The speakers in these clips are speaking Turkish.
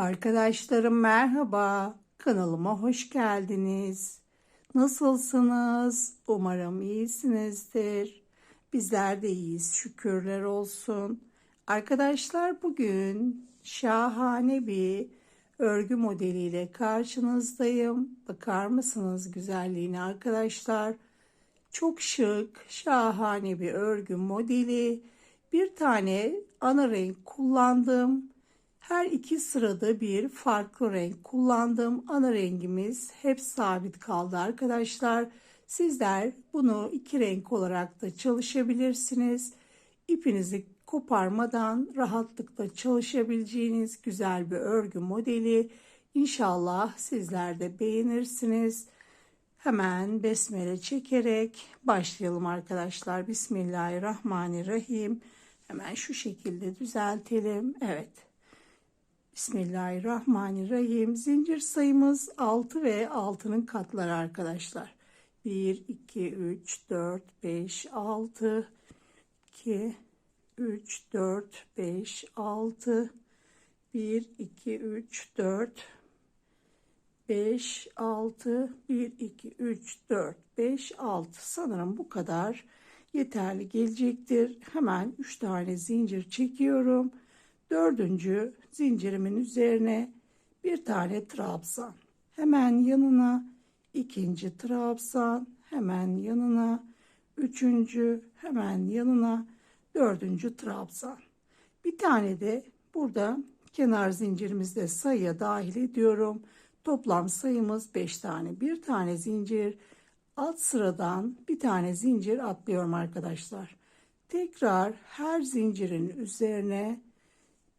Arkadaşlarım merhaba. Kanalıma hoş geldiniz. Nasılsınız? Umarım iyisinizdir. Bizler de iyiyiz. Şükürler olsun. Arkadaşlar bugün şahane bir örgü modeliyle karşınızdayım. Bakar mısınız güzelliğine arkadaşlar? Çok şık, şahane bir örgü modeli. Bir tane ana renk kullandım. Her iki sırada bir farklı renk kullandım. Ana rengimiz hep sabit kaldı arkadaşlar. Sizler bunu iki renk olarak da çalışabilirsiniz. İpinizi koparmadan rahatlıkla çalışabileceğiniz güzel bir örgü modeli. İnşallah sizler de beğenirsiniz. Hemen besmele çekerek başlayalım arkadaşlar. Bismillahirrahmanirrahim. Hemen şu şekilde düzeltelim. Evet. Bismillahirrahmanirrahim. Zincir sayımız 6 ve 6'nın katları arkadaşlar. 1, 2, 3, 4, 5, 6, 2, 3, 4, 5, 6, 1, 2, 3, 4, 5, 6, 1, 2, 3, 4, 5, 6. Sanırım bu kadar yeterli gelecektir. Hemen 3 tane zincir çekiyorum. Dördüncü zincirimin üzerine bir tane trabzan. Hemen yanına ikinci trabzan. Hemen yanına üçüncü. Hemen yanına dördüncü trabzan. Bir tane de burada kenar zincirimizde sayıya dahil ediyorum. Toplam sayımız 5 tane. Bir tane zincir alt sıradan bir tane zincir atlıyorum arkadaşlar. Tekrar her zincirin üzerine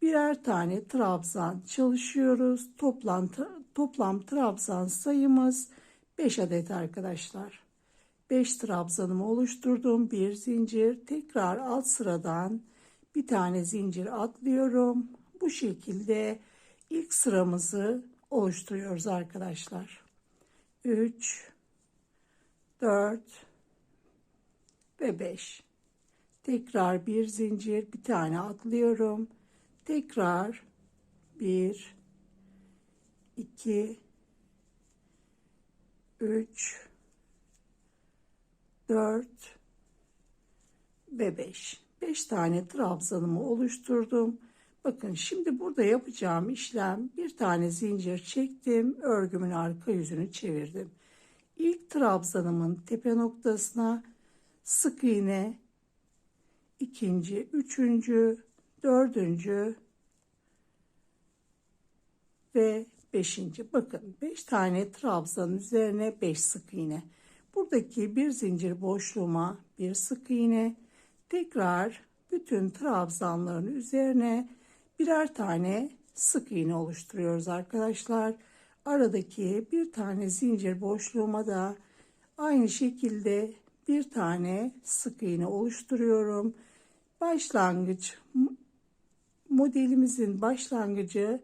birer tane trabzan çalışıyoruz. Toplam, toplam trabzan sayımız 5 adet arkadaşlar. 5 trabzanımı oluşturdum. Bir zincir tekrar alt sıradan bir tane zincir atlıyorum. Bu şekilde ilk sıramızı oluşturuyoruz arkadaşlar. 3 4 ve 5. Tekrar bir zincir bir tane atlıyorum. Tekrar 1 2 3 4 ve 5. 5 tane trabzanımı oluşturdum. Bakın şimdi burada yapacağım işlem bir tane zincir çektim. Örgümün arka yüzünü çevirdim. İlk trabzanımın tepe noktasına sık iğne, ikinci, üçüncü, dördüncü ve beşinci. Bakın beş tane trabzanın üzerine beş sık iğne. Buradaki bir zincir boşluğuma bir sık iğne. Tekrar bütün trabzanların üzerine birer tane sık iğne oluşturuyoruz arkadaşlar. Aradaki bir tane zincir boşluğuma da aynı şekilde bir tane sık iğne oluşturuyorum. Başlangıç modelimizin başlangıcı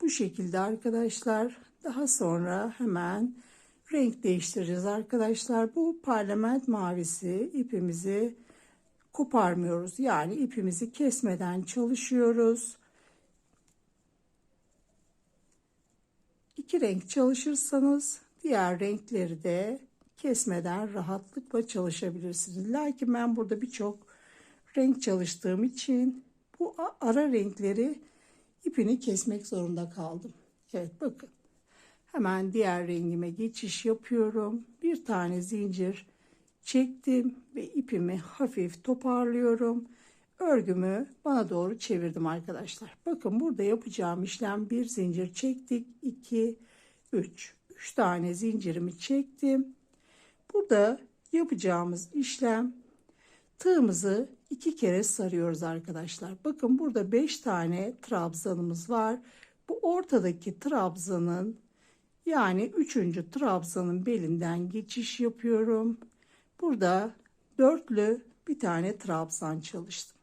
bu şekilde arkadaşlar. Daha sonra hemen renk değiştireceğiz arkadaşlar. Bu parlament mavisi ipimizi koparmıyoruz. Yani ipimizi kesmeden çalışıyoruz. İki renk çalışırsanız diğer renkleri de kesmeden rahatlıkla çalışabilirsiniz. Lakin ben burada birçok renk çalıştığım için bu ara renkleri ipini kesmek zorunda kaldım. Evet bakın. Hemen diğer rengime geçiş yapıyorum. Bir tane zincir çektim ve ipimi hafif toparlıyorum. Örgümü bana doğru çevirdim arkadaşlar. Bakın burada yapacağım işlem bir zincir çektik. 2 3 3 tane zincirimi çektim. Burada yapacağımız işlem tığımızı iki kere sarıyoruz arkadaşlar. Bakın burada 5 tane trabzanımız var. Bu ortadaki trabzanın yani 3. trabzanın belinden geçiş yapıyorum. Burada dörtlü bir tane trabzan çalıştım.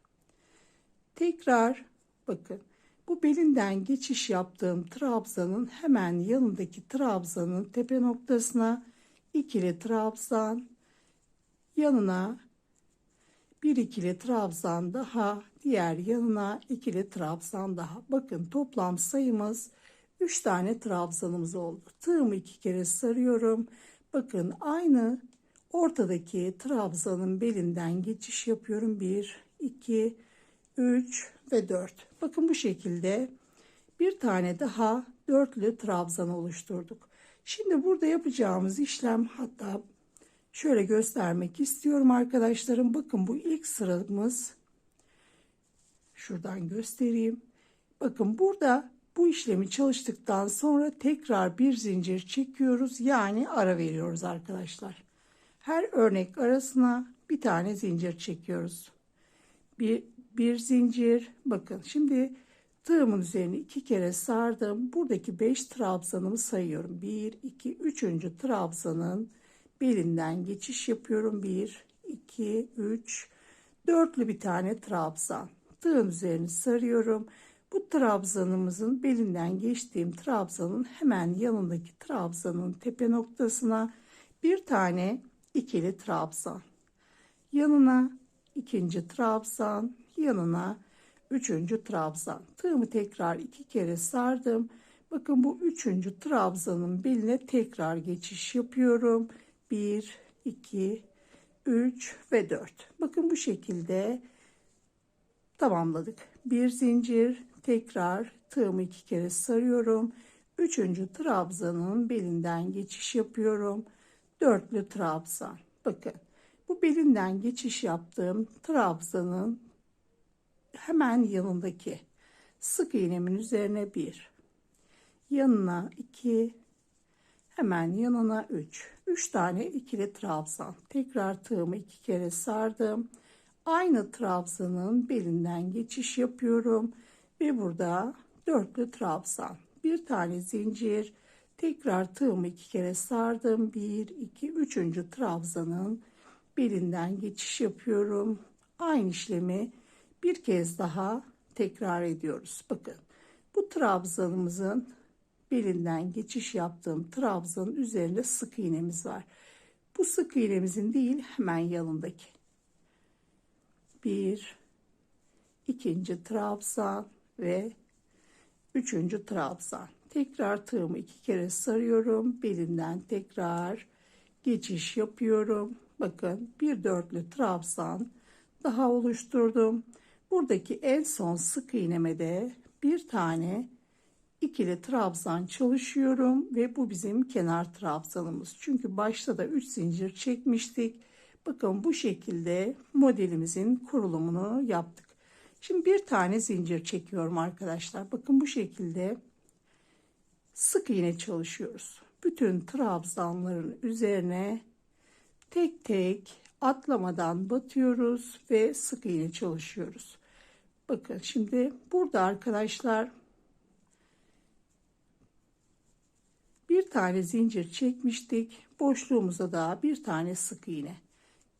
Tekrar bakın bu belinden geçiş yaptığım trabzanın hemen yanındaki trabzanın tepe noktasına ikili trabzan yanına bir ikili trabzan daha diğer yanına ikili trabzan daha bakın toplam sayımız 3 tane trabzanımız oldu. Tığımı iki kere sarıyorum. Bakın aynı ortadaki trabzanın belinden geçiş yapıyorum. 1, 2, 3 ve 4. Bakın bu şekilde bir tane daha dörtlü trabzan oluşturduk. Şimdi burada yapacağımız işlem hatta şöyle göstermek istiyorum arkadaşlarım. Bakın bu ilk sıramız şuradan göstereyim. Bakın burada bu işlemi çalıştıktan sonra tekrar bir zincir çekiyoruz. Yani ara veriyoruz arkadaşlar. Her örnek arasına bir tane zincir çekiyoruz. Bir, bir zincir. Bakın şimdi tığımın üzerine iki kere sardım. Buradaki beş trabzanımı sayıyorum. Bir, iki, üçüncü trabzanın belinden geçiş yapıyorum. Bir, iki, üç, dörtlü bir tane trabzan. Tığın üzerine sarıyorum. Bu trabzanımızın belinden geçtiğim trabzanın hemen yanındaki trabzanın tepe noktasına bir tane ikili trabzan. Yanına ikinci trabzan, yanına üçüncü trabzan. Tığımı tekrar iki kere sardım. Bakın bu üçüncü trabzanın beline tekrar geçiş yapıyorum. Bir, iki, üç ve dört. Bakın bu şekilde tamamladık. Bir zincir tekrar tığımı iki kere sarıyorum. Üçüncü trabzanın belinden geçiş yapıyorum. Dörtlü trabzan. Bakın bu belinden geçiş yaptığım trabzanın hemen yanındaki sık iğnemin üzerine bir, yanına iki, hemen yanına üç, üç tane ikili trabzan. Tekrar tığımı iki kere sardım. Aynı trabzanın belinden geçiş yapıyorum ve burada dörtlü trabzan. Bir tane zincir, tekrar tığımı iki kere sardım. Bir, iki, üçüncü trabzanın belinden geçiş yapıyorum. Aynı işlemi bir kez daha tekrar ediyoruz. Bakın bu trabzanımızın belinden geçiş yaptığım trabzanın üzerinde sık iğnemiz var. Bu sık iğnemizin değil hemen yanındaki. Bir, ikinci trabzan ve üçüncü trabzan. Tekrar tığımı iki kere sarıyorum. Belinden tekrar geçiş yapıyorum. Bakın bir dörtlü trabzan daha oluşturdum. Buradaki en son sık iğneme de bir tane ikili trabzan çalışıyorum ve bu bizim kenar trabzanımız. Çünkü başta da 3 zincir çekmiştik. Bakın bu şekilde modelimizin kurulumunu yaptık. Şimdi bir tane zincir çekiyorum arkadaşlar. Bakın bu şekilde sık iğne çalışıyoruz. Bütün trabzanların üzerine tek tek atlamadan batıyoruz ve sık iğne çalışıyoruz. Bakın şimdi burada arkadaşlar bir tane zincir çekmiştik. Boşluğumuza da bir tane sık iğne.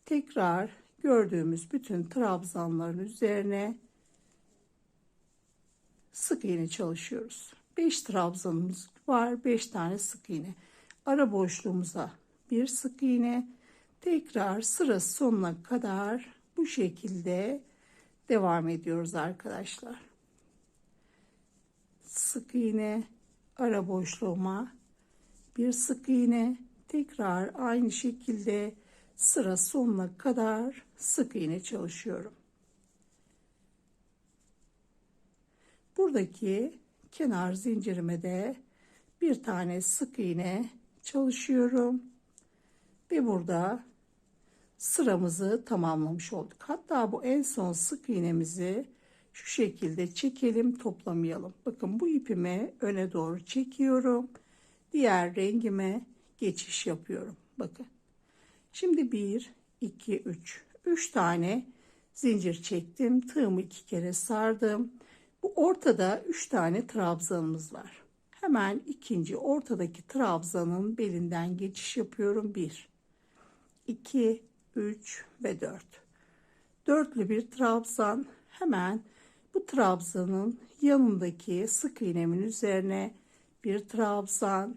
Tekrar gördüğümüz bütün trabzanların üzerine sık iğne çalışıyoruz. 5 trabzanımız var. 5 tane sık iğne. Ara boşluğumuza bir sık iğne. Tekrar sıra sonuna kadar bu şekilde devam ediyoruz arkadaşlar. Sık iğne ara boşluğuma bir sık iğne tekrar aynı şekilde sıra sonuna kadar sık iğne çalışıyorum. Buradaki kenar zincirime de bir tane sık iğne çalışıyorum ve burada sıramızı tamamlamış olduk. Hatta bu en son sık iğnemizi şu şekilde çekelim toplamayalım. Bakın bu ipimi öne doğru çekiyorum. Diğer rengime geçiş yapıyorum. Bakın. Şimdi 1, 2, 3. 3 tane zincir çektim. Tığımı iki kere sardım. Bu ortada 3 tane trabzanımız var. Hemen ikinci ortadaki trabzanın belinden geçiş yapıyorum. 1, 2, 3 ve 4. Dörtlü bir trabzan hemen bu trabzanın yanındaki sık iğnemin üzerine bir trabzan,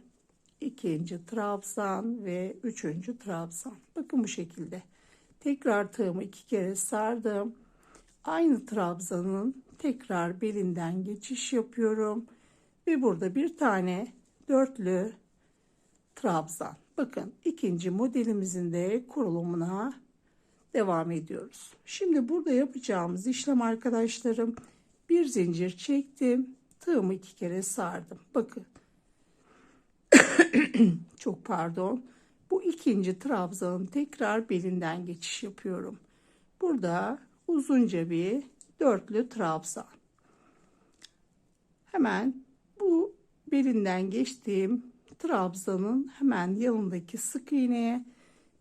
ikinci trabzan ve üçüncü trabzan. Bakın bu şekilde. Tekrar tığımı iki kere sardım. Aynı trabzanın tekrar belinden geçiş yapıyorum Ve burada bir tane dörtlü trabzan. Bakın ikinci modelimizin de kurulumuna devam ediyoruz. Şimdi burada yapacağımız işlem arkadaşlarım bir zincir çektim. Tığımı iki kere sardım. Bakın. Çok pardon. Bu ikinci trabzanın tekrar belinden geçiş yapıyorum. Burada uzunca bir dörtlü trabzan. Hemen bu belinden geçtiğim trabzanın hemen yanındaki sık iğneye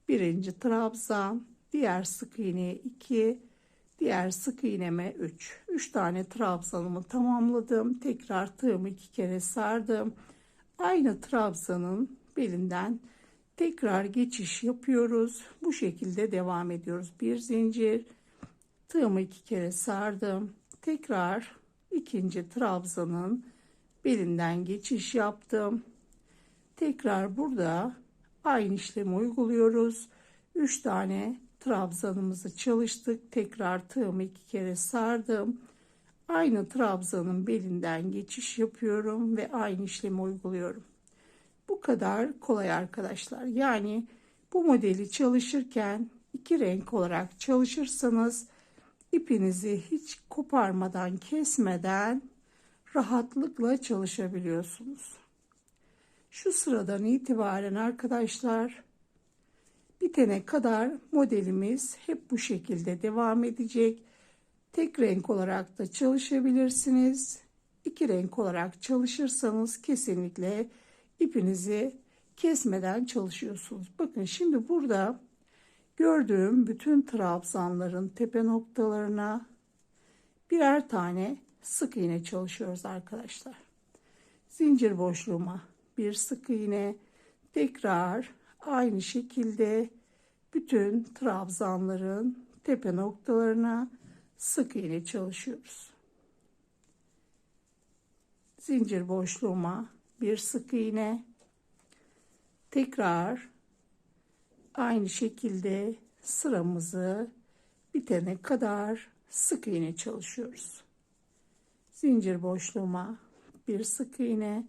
birinci trabzan, diğer sık iğneye 2, diğer sık iğneme 3. 3 tane trabzanımı tamamladım. Tekrar tığımı iki kere sardım. Aynı trabzanın belinden tekrar geçiş yapıyoruz. Bu şekilde devam ediyoruz. Bir zincir, tığımı iki kere sardım. Tekrar ikinci trabzanın belinden geçiş yaptım. Tekrar burada aynı işlemi uyguluyoruz. 3 tane trabzanımızı çalıştık. Tekrar tığımı iki kere sardım. Aynı trabzanın belinden geçiş yapıyorum ve aynı işlemi uyguluyorum. Bu kadar kolay arkadaşlar. Yani bu modeli çalışırken iki renk olarak çalışırsanız ipinizi hiç koparmadan, kesmeden rahatlıkla çalışabiliyorsunuz. Şu sıradan itibaren arkadaşlar bitene kadar modelimiz hep bu şekilde devam edecek. Tek renk olarak da çalışabilirsiniz. İki renk olarak çalışırsanız kesinlikle ipinizi kesmeden çalışıyorsunuz. Bakın şimdi burada gördüğüm bütün trabzanların tepe noktalarına birer tane sık iğne çalışıyoruz arkadaşlar. Zincir boşluğuma bir sık iğne tekrar aynı şekilde bütün trabzanların tepe noktalarına sık iğne çalışıyoruz. Zincir boşluğuma bir sık iğne tekrar aynı şekilde sıramızı bitene kadar sık iğne çalışıyoruz. Zincir boşluğuma bir sık iğne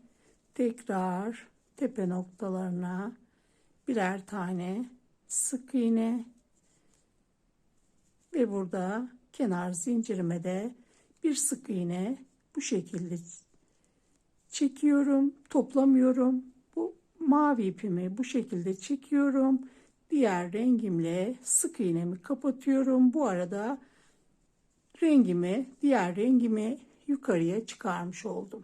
tekrar tepe noktalarına birer tane sık iğne ve burada kenar zincirime de bir sık iğne bu şekilde çekiyorum toplamıyorum. Bu mavi ipimi bu şekilde çekiyorum. Diğer rengimle sık iğnemi kapatıyorum. Bu arada rengimi diğer rengimi yukarıya çıkarmış oldum.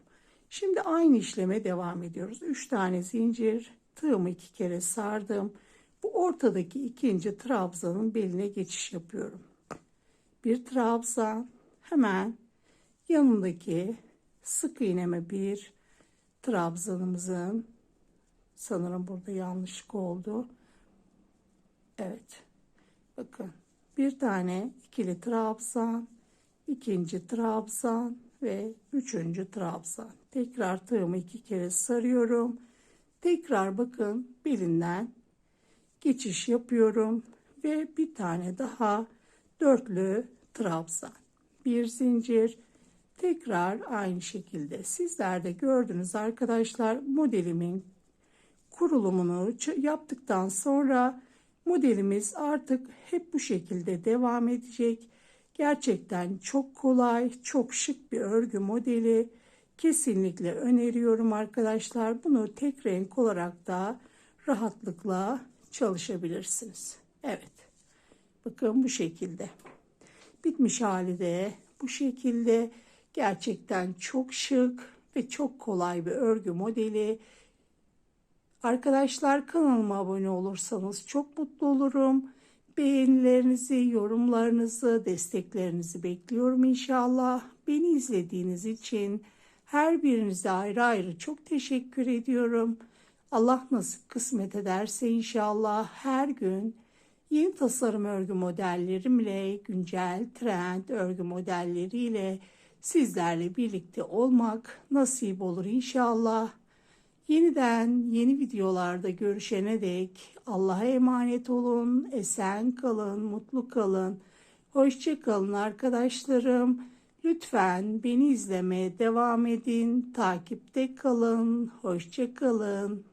Şimdi aynı işleme devam ediyoruz. 3 tane zincir tığımı iki kere sardım bu ortadaki ikinci trabzanın beline geçiş yapıyorum bir trabzan hemen yanındaki sık iğneme bir trabzanımızın sanırım burada yanlışlık oldu. Evet. Bakın bir tane ikili trabzan, ikinci trabzan ve üçüncü trabzan. Tekrar tığımı iki kere sarıyorum. Tekrar bakın belinden geçiş yapıyorum ve bir tane daha dörtlü trabzan. Bir zincir tekrar aynı şekilde sizler de gördünüz arkadaşlar modelimin kurulumunu yaptıktan sonra modelimiz artık hep bu şekilde devam edecek. Gerçekten çok kolay, çok şık bir örgü modeli. Kesinlikle öneriyorum arkadaşlar. Bunu tek renk olarak da rahatlıkla çalışabilirsiniz. Evet. Bakın bu şekilde. Bitmiş hali de bu şekilde. Gerçekten çok şık ve çok kolay bir örgü modeli. Arkadaşlar kanalıma abone olursanız çok mutlu olurum. Beğenilerinizi, yorumlarınızı, desteklerinizi bekliyorum inşallah. Beni izlediğiniz için her birinize ayrı ayrı çok teşekkür ediyorum. Allah nasip kısmet ederse inşallah her gün yeni tasarım örgü modellerimle, güncel trend örgü modelleriyle sizlerle birlikte olmak nasip olur inşallah. Yeniden yeni videolarda görüşene dek Allah'a emanet olun, esen kalın, mutlu kalın. Hoşça kalın arkadaşlarım. Lütfen beni izlemeye devam edin. Takipte kalın. Hoşça kalın.